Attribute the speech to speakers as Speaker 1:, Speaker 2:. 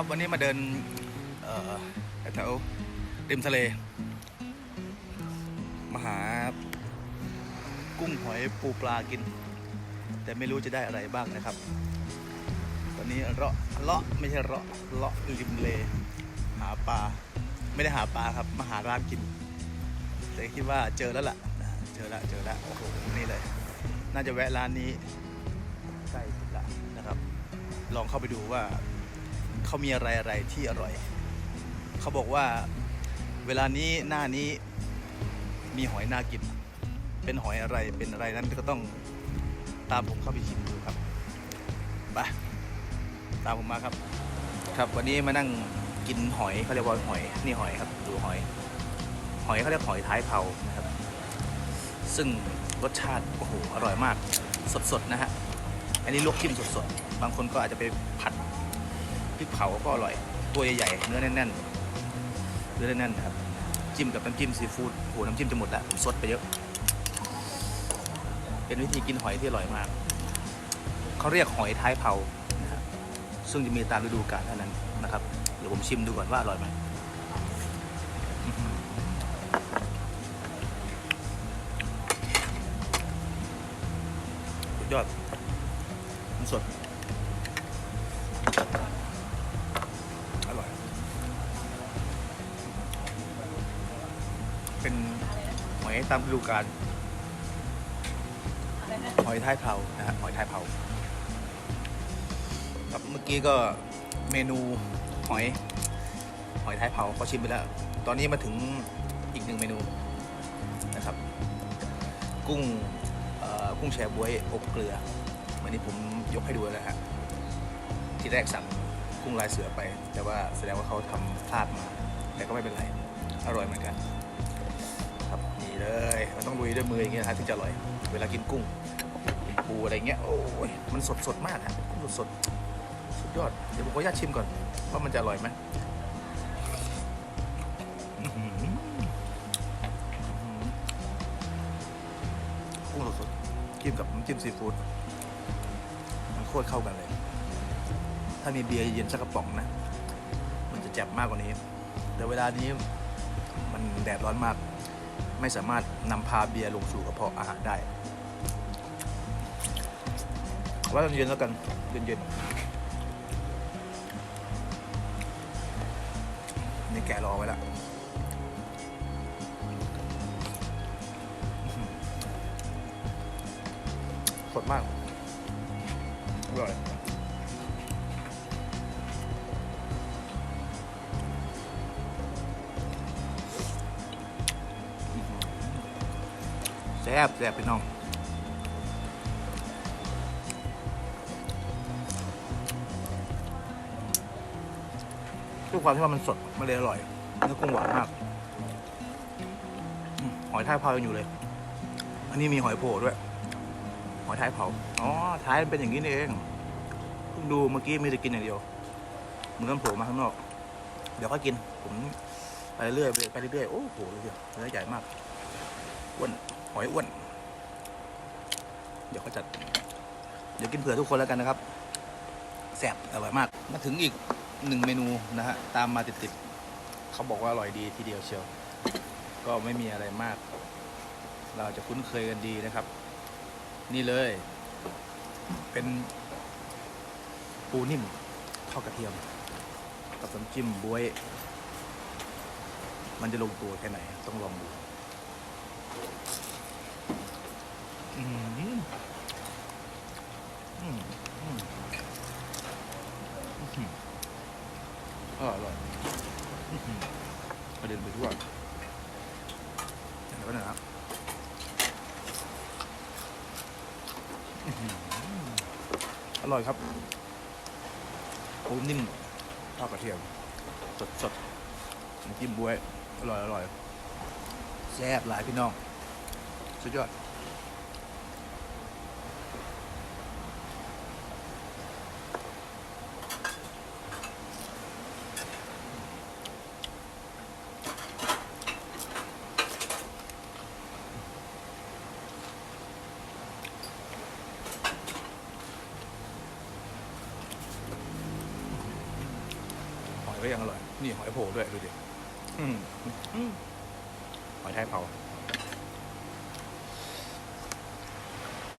Speaker 1: ครับวันนี้มาเดินแถวริมทะเลมาหากุ้งหอยปูปลากิน แต่ไม่รู้จะได้อะไรบ้างนะครับ ตอนนี้เลาะเลาะไม่ใช่เลาะเลาะริมทะเลหาปลาไม่ได้หาปลาครับมาหาร้านกิน แต่คิดว่าเจอแล้วล่ะนะเจอแล้วเจอแล้วโอ้โหนี่เลย น่าจะแวะร้านนี้ใกล้สุดละนะครับ ลองเข้าไปดูว่า เขามีอะไรอะไรที่อร่อย เขาบอกว่าเวลานี้หน้านี้มีหอยน่ากิน เป็นหอยอะไรเป็นอะไรนั้นก็ต้องตามผมเข้าไปชิมดูครับไปตามผมมาครับ ครับวันนี้มานั่งกินหอยเขาเรียกว่าหอยนี่หอยครับดูหอย หอยเขาเรียกหอยท้ายเผานะครับ ซึ่งรสชาติโอ้โหอร่อยมากสดๆนะฮะอันนี้ลวกจิ้มสดๆ บางคนก็อาจจะไปผัด พริกเผาก็อร่อย ตัวใหญ่ๆเนื้อแน่นๆเนื้อแน่นๆครับ จิ้มกับน้ำจิ้มซีฟู้ดโหน้ำจิ้มจะหมดแล้วผมซดไปเยอะ เป็นวิธีกินหอยที่อร่อยมาก เขาเรียกหอยท้ายเผานะครับซึ่งจะมีตามฤดูกาลเท่านั้นนะครับ เดี๋ยวผมชิมดูก่อนว่าอร่อยไหมอื้อหือสุดยอดมันสด อร่อย เป็นหอย ตามฤดูกาลหอยท้ายเผานะฮะหอยท้ายเผาครับเมื่อกี้ก็เมนูหอยหอยท้ายเผาก็ชิมไปแล้ว ตอนนี้มาถึงอีกหนึ่งเมนูนะครับ กุ้งกุ้งแชบวยอบเกลือวันนี้ผมยกให้ดูแล้วฮะที่แรกสั่งกุ้งลายเสือไป แต่ว่าแสดงว่าเขาทำพลาดมา แต่ก็ไม่เป็นไร อร่อยเหมือนกัน ด้วยมืออย่างเงี้ยนะถึงจะอร่อย เวลากินกุ้งกินปูอะไรเงี้ยโอ้ยมันสดสดมากฮะกุ้งสดสดสุดยอดเดี๋ยวผมขออนุญาตชิมก่อนว่ามันจะอร่อยไหมอื้อหืออื้อหือกุ้งสดสดๆกินกับน้ำจิ้มซีฟู้ดมันโคตรเข้ากันเลย ถ้ามีเบียร์เย็นสักกระป๋องนะ มันจะแจ่บมากกว่านี้ แต่เวลานี้มันแดดร้อนมาก ไม่สามารถนำพาเบียร์ลงสู่กระเพาะอาหารได้เอาไว่าเย็นๆแล้วกันเย็นๆนี่แกะรอไว้แล้วสดมากอร่อย ซ่บแซ่บพี่น้องด้วยความที่ว่ามันสดมันเลยอร่อยเนื้อกุ้งหวานมากหอยท้ายเผายังอยู่เลย อันนี้มีหอยโผล่ด้วย หอยท้ายเผาอ๋อท้ายมันเป็นอย่างนี้นี่เองเพิ่งดูเมื่อกี้มีแต่กินอย่างเดียวเหมือนกันโผล่มาข้างนอก เดี๋ยวค่อยกินผมไปเรื่อยไปเรื่อยโอ้โหเลยเดียวเนื้อใหญ่มากอ้วน หอยอ้วน เดี๋ยวเขาจัด เดี๋ยวกินเผื่อทุกคนแล้วกันนะครับแซ่บอร่อยมาก มาถึงอีกหนึ่งเมนูนะฮะตามมาติดๆเขาบอกว่าอร่อยดีทีเดียวเชียว ก็ไม่มีอะไรมาก เราจะคุ้นเคยกันดีนะครับ นี่เลย เป็นปูนิ่มทอดกระเทียม กับน้ำจิ้มบวย มันจะลงตัวแค่ไหน ต้องลองดู อืมอืมอืมอืมอืมอร่อยอืมกระเด็นไปทั่วเดี๋ยวก็นะครับอื้อหืออร่อยครับปูนิ่มทอดกระเทียม สดสดๆน้ำจิ้มบวย อร่อยอร่อยแซ่บหลายพี่น้อง สุดยอด ก็ยังอร่อย นี่หอยโผล่ด้วยดูดิอืมอืมหอยไทยเผา